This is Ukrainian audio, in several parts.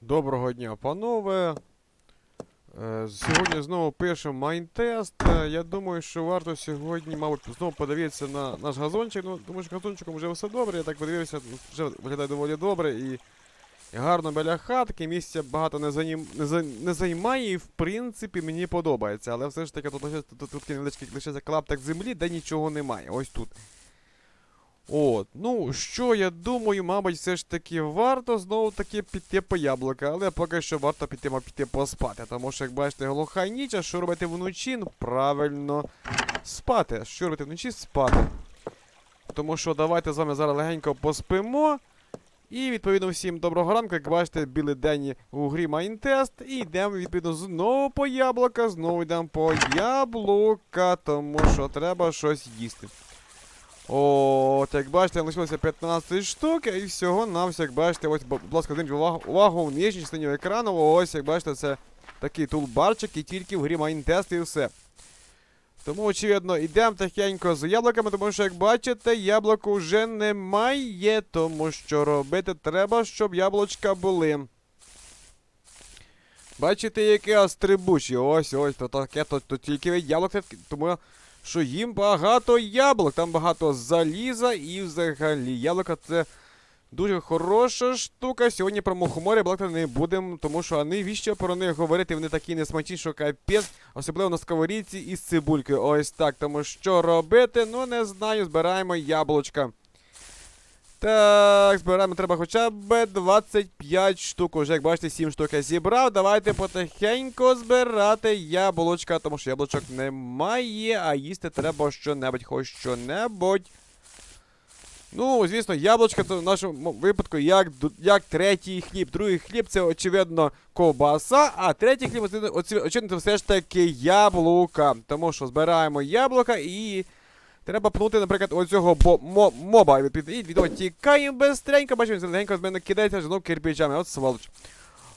Доброго дня, панове. Е, Сьогодні знову пишемо майнтест. Е, Я думаю, що варто сьогодні, мабуть, знову подивитися на наш газончик. Ну, тому що газончиком вже все добре. Я так подивився, вже виглядає доволі добре і, гарно біля хатки. Місця багато не, занім, не, за, не займає, і в принципі мені подобається. Але все ж таки тут лише тут, тут невеличкий лише клаптик землі, де нічого немає. Ось тут. От, ну що я думаю, мабуть, все ж таки варто знову таки піти по яблука, але поки що варто піти, піти поспати. Тому що, як бачите, глуха ніч, а що робити вночі? Ну, правильно спати. Що робити вночі? Спати. Тому що давайте з вами зараз легенько поспимо. І відповідно всім доброго ранку, як бачите, білий день у грі Майнтест. І йдемо, відповідно, знову по яблука, знову йдемо по яблука, тому що треба щось їсти. От, як бачите, лишилося 15 штук, і всього нам, як бачите, ось, будь ласка, зверніть увагу, увагу в нижній частині екрану. Ось, як бачите, це такий тулбарчик і тільки в грі Майнтест і все. Тому, очевидно, йдемо тихенько з яблуками, тому що, як бачите, яблук вже немає, тому що робити треба, щоб яблучка були. Бачите, яке астрибучі. Ось, ось, то таке, то, то тільки від тому що їм багато яблук, там багато заліза і взагалі яблука це дуже хороша штука. Сьогодні про мухоморі балакати не будемо, тому що а навіщо про них говорити, вони такі несмачні, що капець, особливо на сковорідці із цибульки. Ось так. Тому що робити, ну не знаю, збираємо яблучка. Так, збираємо треба хоча б 25 штук. Уже, як бачите, 7 штук я зібрав. Давайте потихеньку збирати яблучка, тому що яблучок немає, а їсти треба що-небудь, хоч що-небудь. Ну, звісно, яблучка це в нашому випадку як, як третій хліб. Другий хліб це, очевидно, ковбаса, а третій хліб, очевидно, це все ж таки яблука. Тому що збираємо яблука і. Треба пнути, наприклад, оцього бо- мо- моба. Від, від, від, від, тікаємо бистренько, бачимо, він легенько з мене кидається знов кирпичами. От сволоч.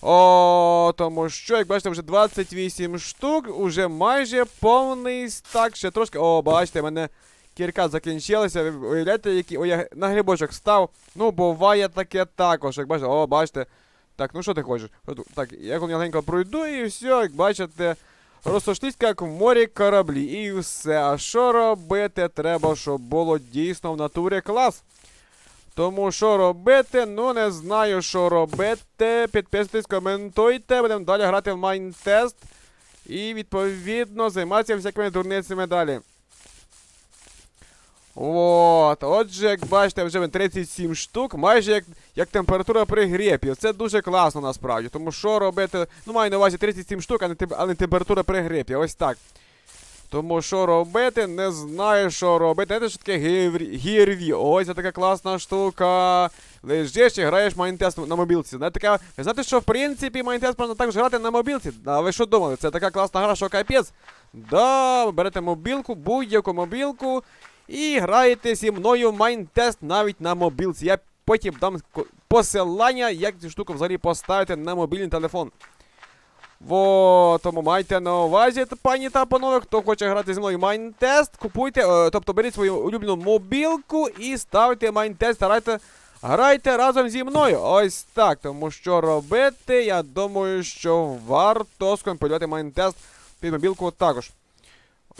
О, тому що, як бачите, вже 28 штук, уже майже повний стак. Ще трошки. О, бачите, мене кірка закінчилася. Ви уявляєте, який. О, я на грибочок став. Ну, буває таке також. Як бачите, о, бачите. Так, ну що ти хочеш? Так, я легенько пройду і все, як бачите. Розсошлись, як в морі кораблі, і все. А що робити? Треба, щоб було дійсно в натурі клас. Тому що робити, ну не знаю, що робити. Підписуйтесь, коментуйте, будемо далі грати в Майнтест. І відповідно займатися всякими дурницями далі. От, отже, як бачите, вже 37 штук, майже як, як температура при грепі. Це дуже класно насправді. Тому що робити. Ну, маю на увазі 37 штук, а не, а не температура при грепі. Ось так. Тому що робити, не знаю, що робити. Знаєте, що таке гірві? Ось це така класна штука. Лежиш і граєш Майнтест на мобілці. Знаєте, така, знаєте, що в принципі Майнтест можна також грати на мобілці. А ви що думали? Це така класна гра, що капець. Да, берете мобілку, будь-яку мобілку. І граєте зі мною Майнтест навіть на мобілці. Я потім дам посилання, як цю штуку взагалі поставити на мобільний телефон. Во, тому майте на увазі, пані та панове, хто хоче грати зі мною Майнтест, купуйте, е, тобто беріть свою улюблену мобілку і ставте Майнтест, старайте, грайте разом зі мною. Ось так. Тому що робити, я думаю, що варто скомпілювати Майнтест під мобілку також.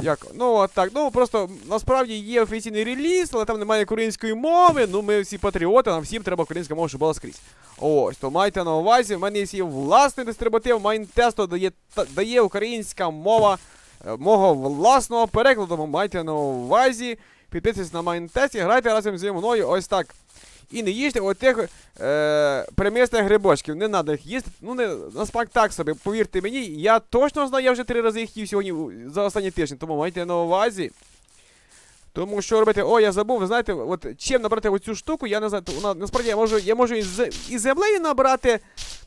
Як? Ну, от так. Ну, просто насправді є офіційний реліз, але там немає української мови. Ну, ми всі патріоти, нам всім треба українська мова, щоб була скрізь. Ось, то майте на увазі, в мене є власний дистрибутив, Майнтесту дає, дає українська мова е, мого власного перекладу, майте на увазі. Підписуйтесь на Майнтест грайте разом зі мною ось так. І не їжте отих е, примісних грибочків, не треба їх їсти. Ну, не, на так собі, повірте мені, я точно знаю, я вже три рази їх їв сьогодні за останній тиждень, тому майте на увазі. Тому що робити, о, я забув, ви знаєте, от чим набрати оцю штуку, я не знаю, вона, насправді я можу, я можу із, з- із землею набрати,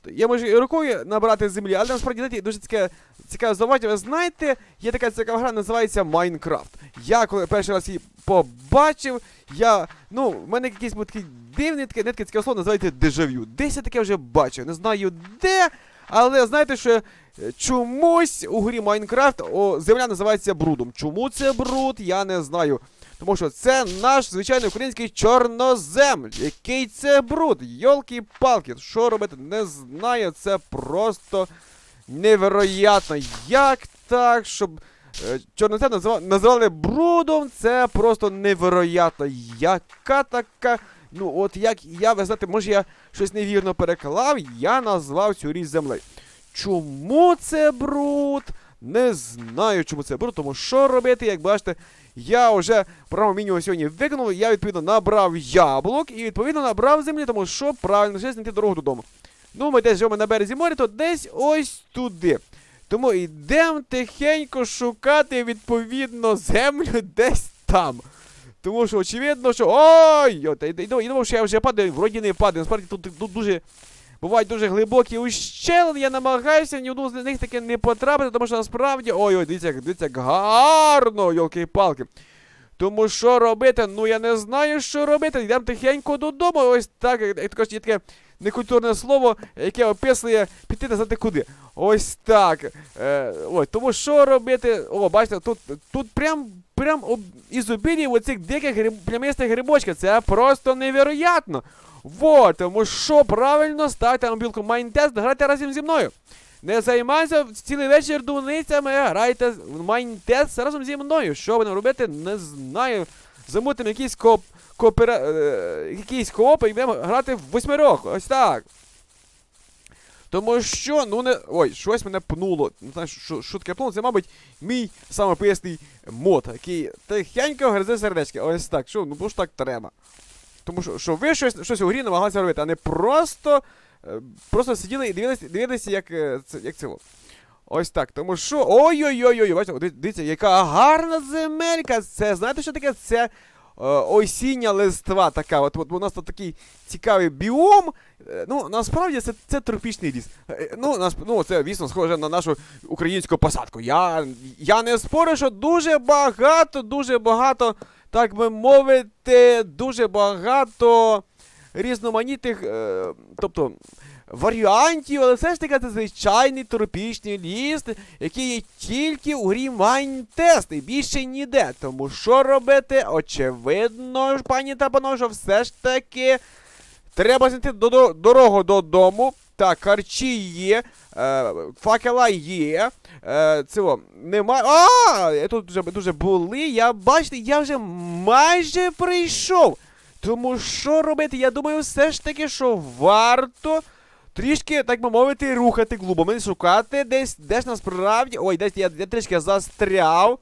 я можу і рукою набрати землі, але насправді знаєте, дуже таке цікаве заваді. Ви знаєте, є така цікава гра, називається Майнкрафт. Я коли перший раз її побачив, я, ну, в мене якийсь був такий дивний, таке, не таке цікаве слово, називається дежавю. Десь я таке вже бачив, не знаю де, але знаєте, що чомусь у грі Майнкрафт земля називається брудом. Чому це бруд, я не знаю. Тому що це наш звичайний український чорнозем. Який це бруд? Йолки-палки, що робити? Не знаю, це просто невероятно. Як так, щоб е, чорнозем назива- називали брудом, це просто невероятно. Яка така. Ну, от як я, ви знаєте, може я щось невірно переклав, я назвав цю річ землею. Чому це бруд? Не знаю, чому це бруд, тому що робити, як бачите, я вже програму мінімум сьогодні виконав, я відповідно набрав яблук і відповідно набрав землі, тому що правильно вже знайти дорогу додому. Ну, ми десь живемо на березі моря, то десь ось туди. Тому йдемо тихенько шукати відповідно землю десь там. Тому що очевидно, що. Ой! От, і, думав, що я вже падаю, вроді не падаю. Насправді тут, тут дуже. Бувають дуже глибокі ущелини, я намагаюся ні одну з них таки не потрапити, тому що насправді. Ой-ой, дивіться, дивіться, як гарно, йолки-палки. Тому що робити? Ну я не знаю, що робити. Йдемо тихенько додому. Ось так, також є таке некультурне слово, яке описує піти не знати куди. Ось так. Е, ой, тому що робити? О, бачите, тут, тут прям, прям об, ізобілії оцих диких гриб, плямистих грибочків. Це просто невероятно. Вот, тому що правильно ставте на мобілку Майнтест, грайте разом зі мною. Не займайся цілий вечір дуницями, грайте в Майнтест разом зі мною. Що будемо робити, не знаю. Замутимо якийсь коп, коопера, е, якийсь кооп і будемо грати в восьмерох. Ось так. Тому що, ну не. Ой, щось мене пнуло. Не знаю, що, що таке пнуло, це, мабуть, мій самописний мод, який тихенько гризе сердечки. Ось так. Що, ну бо ж так треба. Тому що, що ви щось, щось у грі намагалися робити, а не просто. е, Просто сиділи і дивилися, дивилися як, е, це, як це. Ось так. Тому що. Ой-ой-ой, бачите, дивіться, яка гарна земелька. Це знаєте, що таке? Це осіння листва така. От, от у нас тут такий цікавий біом. Е, Ну, насправді це, це тропічний ліс. Е, Ну, нас, ну, це, звісно, схоже на нашу українську посадку. Я, я не спорю, що дуже багато, дуже багато, так би мовити, дуже багато різноманітних, е, тобто. Варіантів, але все ж таки це звичайний тропічний ліс, який є тільки у грі Майнтест і більше ніде. Тому що робити? Очевидно, пані та панове, що все ж таки треба знайти до, до, дорогу додому. Так, харчі є, е, факела є. Е, цього немає. А! Тут вже дуже були. Я бачите, я вже майже прийшов. Тому що робити? Я думаю, все ж таки, що варто трішки, так би мовити, рухати клубом. І шукати десь, десь насправді. Ой, десь я, я трішки застряв.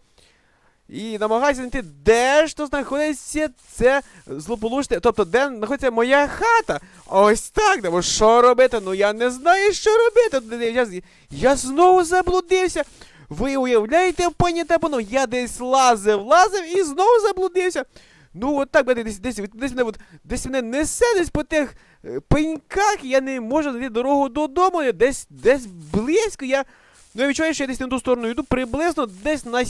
І намагаюся знайти, де ж то знаходиться це злополучне. Тобто, де знаходиться моя хата. Ось так, тому що робити? Ну я не знаю, що робити. Я, я знову заблудився. Ви уявляєте, пані Тепано, я десь лазив, лазив і знову заблудився. Ну, от так десь десь, десь, мене, от, десь мене несе десь по тих пеньках, я не можу знайти дорогу додому, я десь десь близько. Я ну, я відчуваю, що я десь в ту сторону йду, приблизно десь на,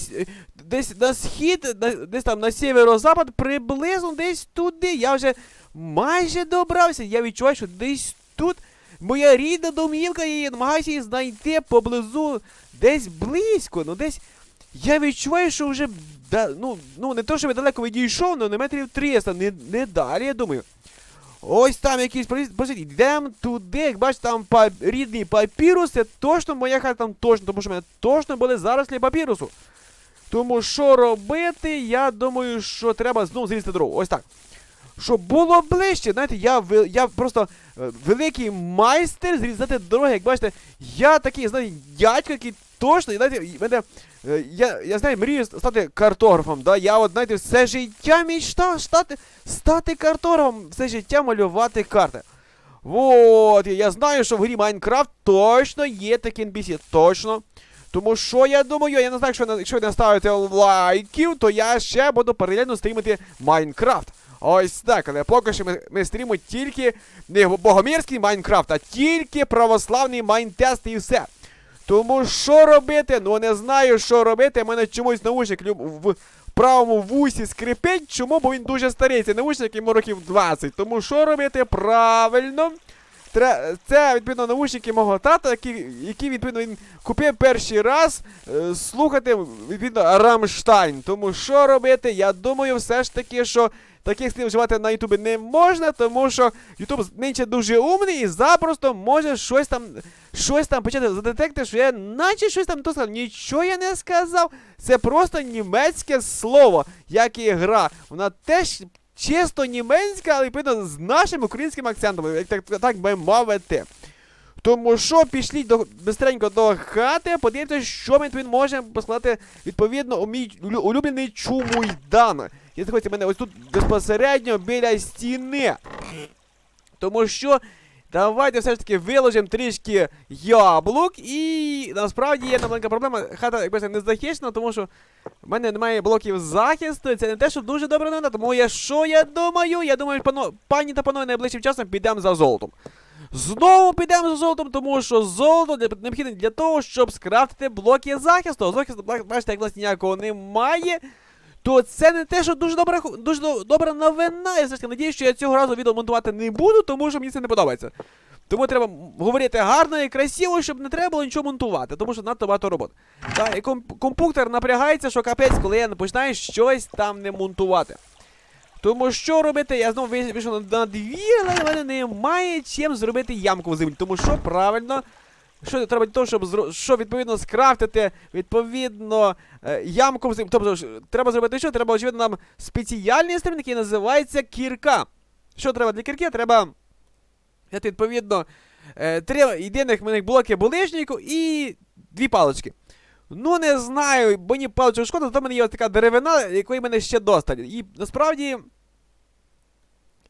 десь на схід, на, десь там на сєвєро-запад, приблизно десь туди. Я вже майже добрався. Я відчуваю, що десь тут моя рідна домівка, я намагаюся її знайти поблизу, десь близько, ну десь. Я відчуваю, що вже да, ну, ну не то, що я далеко відійшов, але на метрів 300, не, не далі, я думаю. Ось там якийсь Боже, йдемо туди, як бачите, там па, рідний папірус, це точно моя хата там точно, тому що в мене точно були зарослі папірусу. Тому що робити, я думаю, що треба знову зрізати дорогу. Ось так. Щоб було ближче, знаєте, я, я просто е, великий майстер зрізати дороги, як бачите, я такий, знаєте, дядько, який точно, знаєте, мене, е, я, я знаю, мрію стати картографом, да? я от, знаєте, все життя мечтав стати, стати картографом, все життя малювати карти. Вот, я знаю, що в грі Майнкрафт точно є такі NPC, точно. Тому що я думаю, я не знаю, якщо, якщо ви не ставите лайків, то я ще буду паралельно стрімити Майнкрафт. Ось так, але поки що ми, ми стрімимо тільки не богомірський Майнкрафт, а тільки православний Майнтест і все. Тому що робити? Ну не знаю, що робити. У мене чомусь наушник в правому вусі скрипить. Чому? Бо він дуже старий. Це наушник йому років 20. Тому що робити? Правильно. це відповідно наушники мого тата, які, які відповідно він купив перший раз е, слухати відповідно Рамштайн. Тому що робити? Я думаю, все ж таки, що таких слів вживати на Ютубі не можна, тому що Ютуб нинче дуже умний і запросто може щось там щось там почати задетекти, що я наче щось там то сказав. Нічого я не сказав. Це просто німецьке слово, як і гра. Вона теж чисто німецька, але відповідно з нашим українським акцентом, як так, так би мовити. Тому що пішліть до бистренько до хати, подивіться, що ми тут можемо поскладати відповідно у мій улюблений чумуйдан. Я знаходиться мене ось тут безпосередньо біля стіни. Тому що давайте все ж таки виложимо трішки яблук. І насправді є маленька проблема. Хата, якби не захищена, тому що в мене немає блоків захисту. Це не те, що дуже добра новина. Тому я що я думаю? Я думаю, пано, пані та панове найближчим часом підемо за золотом. Знову підемо за золотом, тому що золото необхідне для того, щоб скрафтити блоки захисту. Захисту, бачите, як власне ніякого немає. То це не те, що дуже добра, дуже добра новина. Я все ж таки надіюсь, що я цього разу відео монтувати не буду, тому що мені це не подобається. Тому треба говорити гарно і красиво, щоб не треба було нічого монтувати, тому що надто багато роботи. Та, і комп- комп'ютер напрягається, що капець, коли я починаю щось там не монтувати. Тому що робити? Я знову вийшов на двір, але в мене немає чим зробити ямку в землі. Тому що правильно, що треба для того, щоб зро... що відповідно скрафтити відповідно е, ямку в. Тобто треба зробити що? Треба очевидно нам спеціальний інструмент, який називається кірка. Що треба для кірки? Треба взяти відповідно е, три єдиних мене блоки булижнику і дві палички. Ну, не знаю, бо мені паличок шкода, зато в мене є ось така деревина, якої мене ще досталь. І насправді.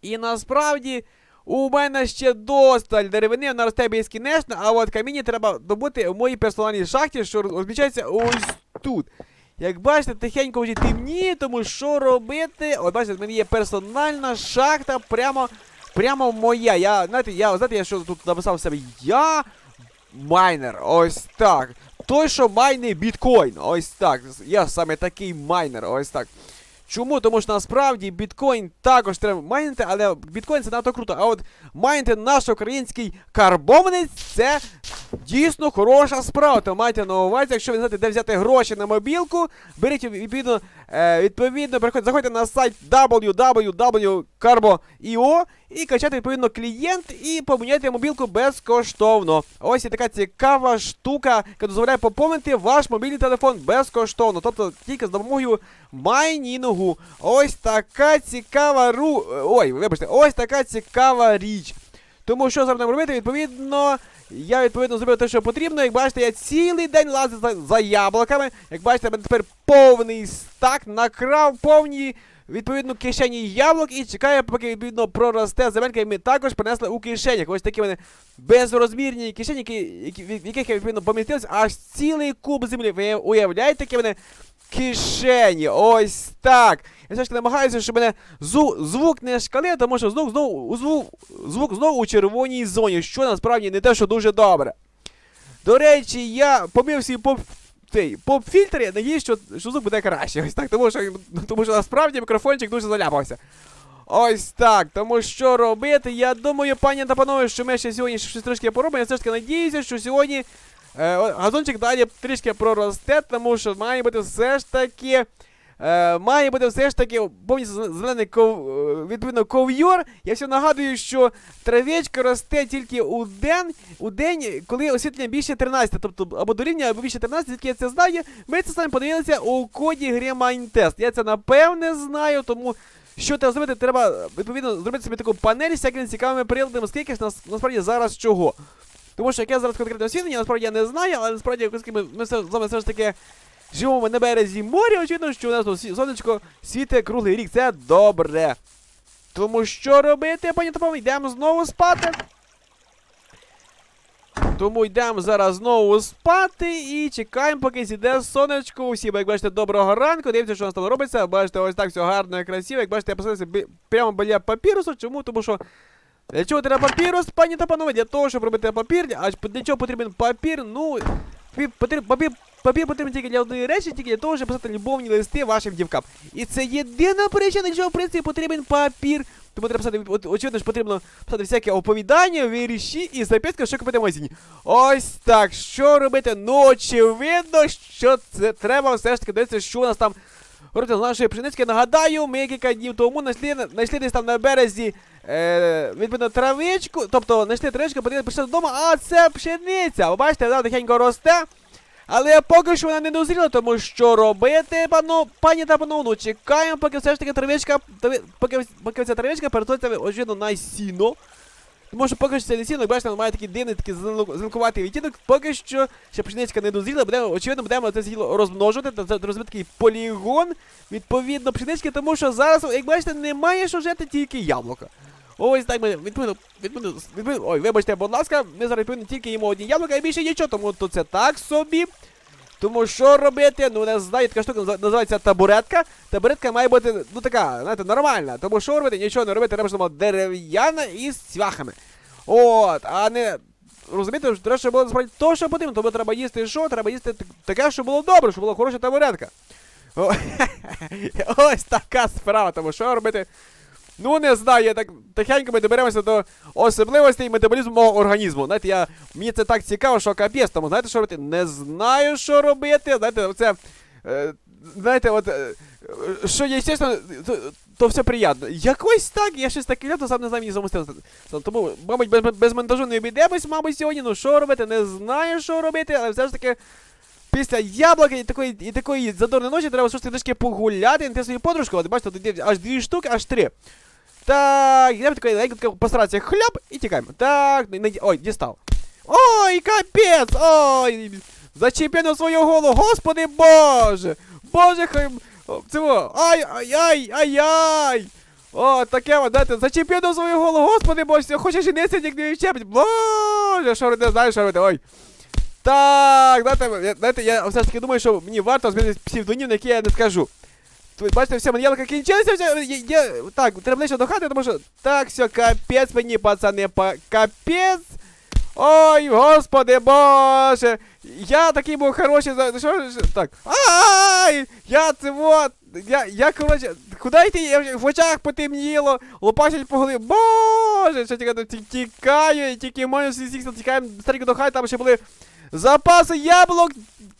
І насправді. У мене ще досталь деревини, вона росте безкінечно, а от каміння треба добути в моїй персональній шахті, що розміщається ось тут. Як бачите, тихенько вже темніє, тому що робити? От бачите, в мене є персональна шахта прямо, прямо моя. Я, знаєте, я, знаєте, я що тут написав себе? Я майнер. Ось так. Той, що майне біткоін. Ось так. Я саме такий майнер. Ось так. Чому? Тому що насправді біткоін також треба майнити, але біткоін це надто круто. А от майнити наш український карбованець це дійсно хороша справа. То майте на увазі, якщо ви не знаєте, де взяти гроші на мобілку, беріть відповідно, е, відповідно, переходьте, заходьте на сайт www.carbo.io і качати відповідно клієнт і поміняти мобілку безкоштовно. Ось є така цікава штука, яка дозволяє поповнити ваш мобільний телефон безкоштовно. Тобто тільки з допомогою майнінгу. Ось така цікава ру. Ой, вибачте, ось така цікава річ. Тому що зараз будемо робити, відповідно. Я відповідно зробив те, що потрібно. Як бачите, я цілий день лазив за, за яблуками. Як бачите, в мене тепер повний стак, накрав повні відповідно кишені яблук і чекаю, поки відповідно проросте земелька, і ми також принесли у кишенях. Ось такі вони безрозмірні кишені, які, які, в яких я відповідно помістився аж цілий куб землі. Ви уявляєте, які вони кишені? Ось так. Я все ж таки намагаюся, щоб мене звук не шкалив, тому що звук знову звук, звук знову у червоній зоні, що насправді не те, що дуже добре. До речі, я помив свій поп. Цей поп-фільтр, я надіюсь, що, що звук буде краще. Ось так, тому що, тому що насправді мікрофончик дуже заляпався. Ось так. Тому що робити? Я думаю, пані та панове, що ми ще сьогодні щось трішки поробимо. Я все ж таки надіюся, що сьогодні газончик далі трішки проросте, тому що має бути все ж таки. Е, має бути все ж таки повністю зелений ков, е, відповідно ков'йор. Я все нагадую, що травичка росте тільки у день, у день, коли освітлення більше 13, тобто або дорівнює, або більше 13, звідки я це знаю. Ми це самі подивилися у коді гри Майнтест. Я це напевне знаю, тому що треба зробити, треба е, відповідно зробити собі таку панель з всякими цікавими приладами, скільки ж нас насправді зараз чого. Тому що яке зараз конкретне освітлення, насправді я не знаю, але насправді ми, ми з вами все ж таки живемо на березі моря, очевидно, що у нас тут сонечко світить круглий рік. Це добре. Тому що робити, пані Топов, йдемо знову спати. Тому йдемо зараз знову спати і чекаємо, поки зійде сонечко. Усі, як бачите, доброго ранку. Дивіться, що у нас там робиться. Бачите, ось так все гарно і красиво. Як бачите, я посадився прямо біля папірусу. Чому? Тому що. Для чого треба папірус, пані та панове? Для того, щоб робити папір. А для чого потрібен папір? Ну, пі- папір, папір потрібен тільки для одної речі, тільки для того, щоб писати любовні листи вашим дівкам. І це єдина причина, для чого в принципі потрібен папір. Тому треба писати, очевидно ж потрібно писати всякі оповідання, віріші і записки, що купити в магазині. Ось так, що робити? Ну, очевидно, що це треба все ж таки дивитися, що у нас там Говорите, з нашої пшениці, нагадаю, ми кілька днів тому знайшли десь там на березі е, відповідно травичку, тобто знайшли травичку, потрібно пішли додому, а це пшениця. Ви бачите, вона тихенько росте. Але поки що вона не дозріла, тому що робити, пану, пані та пановну, ну, чекаємо, поки все ж таки травичка, тави- поки, поки ця травичка перетвориться, очевидно, на сіно. Тому що поки що це не сіно, бачите, воно має такий дивний, такий зеленкуватий відтінок, поки що ще пшеничка не дозріла, будемо, очевидно, будемо це сіло розмножувати, та розбити такий полігон, відповідно, пшенички, тому що зараз, як бачите, немає що жити тільки яблука. Ось так ми відповідно, відповідно, відповідно, ой, вибачте, будь ласка, ми зараз відповідно тільки їмо одні яблука і більше нічого, тому то це так собі. Тому що робити? Ну, не знаю, така штука називається табуретка. Табуретка має бути, ну така, знаєте, нормальна. Тому що робити? Нічого не робити, треба вона дерев'яна і з цвяхами. От, а не. Розумієте, що треба, щоб було насправді то, що потрібно, тому треба їсти що? Треба їсти таке, щоб було добре, щоб була хороша табуретка. Ось така справа, тому що робити? Ну, не знаю, я так тихенько ми доберемося до особливостей метаболізму мого організму. Знаєте, я, мені це так цікаво, що капець, тому знаєте, що робити? Не знаю, що робити. Знаєте, оце. Е, знаєте, от. Е, що є, чесно, то, то все приємно. Якось так, я щось таке то сам не знаю, мені замостилося. Тому, мабуть, без, без монтажу не обійдемось, мабуть, сьогодні. Ну що робити? Не знаю, що робити, але все ж таки. Після яблука і такої, і такої задорної ночі треба щось погуляти, знайти свою подружку. От бачите, тут аж дві штуки, аж три. Так, йдемо такої легенько тако постаратися хляб і тікаємо. Так, не, не, ой, дістав. Ой, капець! Ой! Зачепив на свою голову, господи боже! Боже хай. Цього. Ай, ай, ай, ай, ай! О, таке от, знаєте, зачепив на свою голову, господи боже, хоче жениться, як не відчепить. Боже, що робити, знаєш, що робити, ой. Так, знаєте, я- я все ж таки думаю, що мені варто змінити псевдонім, на який я не скажу. Бачите, все, мене яблука кінчилися, все, я, я, так, треба ближче до хати, тому що, так, все, капець мені, пацани, па, капець. Ой, господи боже, я такий був хороший, за, що, так, ай, я це вот, я, я, коротше, куди йти, я в очах потемніло, лопачать по голові, боже, що тільки тікаю, тільки можу всіх тікаємо старіко до хати, там ще були запаси яблук,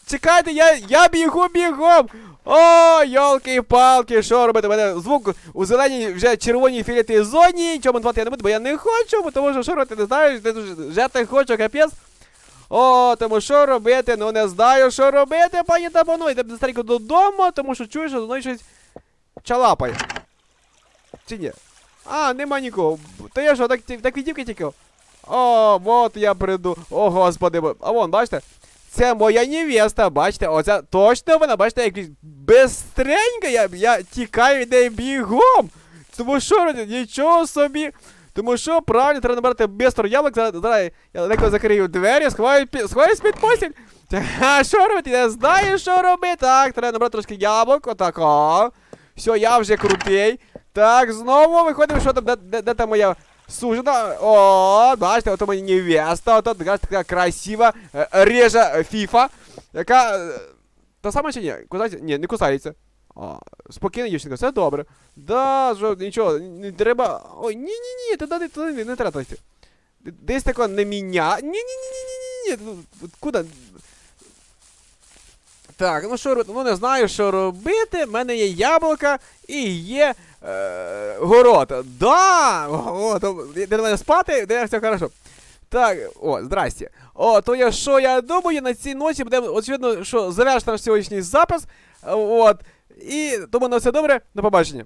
чекайте, я, я бігу бігом, о, йолки-палки, що робити? У мене звук у зеленій вже червоній фіолетовій зоні. Нічого монтувати я не буду, бо я не хочу, тому що що робити, не знаю, не жити хочу, капець. О, тому що робити? Ну не знаю, що робити, пані та панове. Йдемо старенько додому, тому що чую, що мною щось чалапає. Чи ні? А, нема нікого. То я що, так, так відівки тільки? О, от я приду. О, господи, а вон, бачите? Це моя невеста, бачите, оця точно вона, бачите, як безстренька, я, я тікаю від неї бігом. Тому що робити? Нічого собі. Тому що правильно треба набрати бистро яблук, зараз, зараз я легко закрию двері, сховаю, сховаюсь під постіль. А що робити? Я знаю, що робити. Так, треба набрати трошки яблук, отак, о. Все, я вже крутий. Так, знову виходимо, що там, де, де, де там моя сужена. О, бачите, ото моя невеста, ото така, така красива, е, режа фіфа, яка. е, Та сама чи ні? Кусається? Ні, не кусається. А, спокійно, дівчинка, все добре. Да, що, нічого, не треба. Ой, ні-ні-ні, туди, туди, туди не, не треба. Десь тако не міня. Ні-ні-ні-ні-ні-ні. Куди? Так, ну що робити? Ну не знаю, що робити. У мене є яблука і є е, город. Да! О, то, де мене спати, де все хорошо. Так, о, здрасте. О, то я що я думаю, на цій ночі буде, очевидно, що завершити наш сьогоднішній запис. От. І тому на все добре, до побачення.